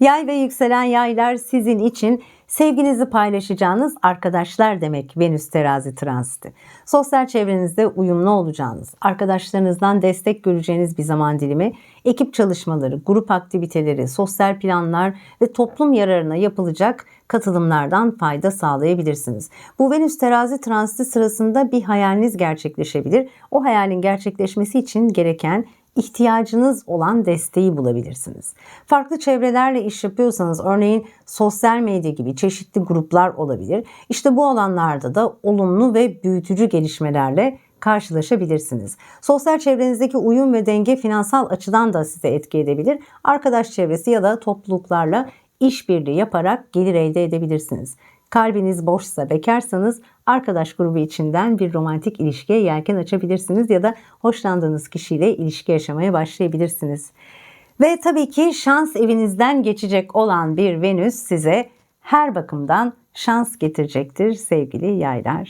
Yay ve yükselen yaylar sizin için sevginizi paylaşacağınız arkadaşlar demek Venüs terazi transiti. Sosyal çevrenizde uyumlu olacağınız, arkadaşlarınızdan destek göreceğiniz bir zaman dilimi, ekip çalışmaları, grup aktiviteleri, sosyal planlar ve toplum yararına yapılacak katılımlardan fayda sağlayabilirsiniz. Bu Venüs terazi transiti sırasında bir hayaliniz gerçekleşebilir. O hayalin gerçekleşmesi için gereken ihtiyacınız olan desteği bulabilirsiniz. Farklı çevrelerle iş yapıyorsanız örneğin sosyal medya gibi çeşitli gruplar olabilir. İşte bu alanlarda da olumlu ve büyütücü gelişmelerle karşılaşabilirsiniz. Sosyal çevrenizdeki uyum ve denge finansal açıdan da size etki edebilir. Arkadaş çevresi ya da topluluklarla işbirliği yaparak gelir elde edebilirsiniz. Kalbiniz boşsa, bekarsanız arkadaş grubu içinden bir romantik ilişkiye yelken açabilirsiniz ya da hoşlandığınız kişiyle ilişki yaşamaya başlayabilirsiniz. Ve tabii ki şans evinizden geçecek olan bir Venüs size her bakımdan şans getirecektir sevgili yaylar.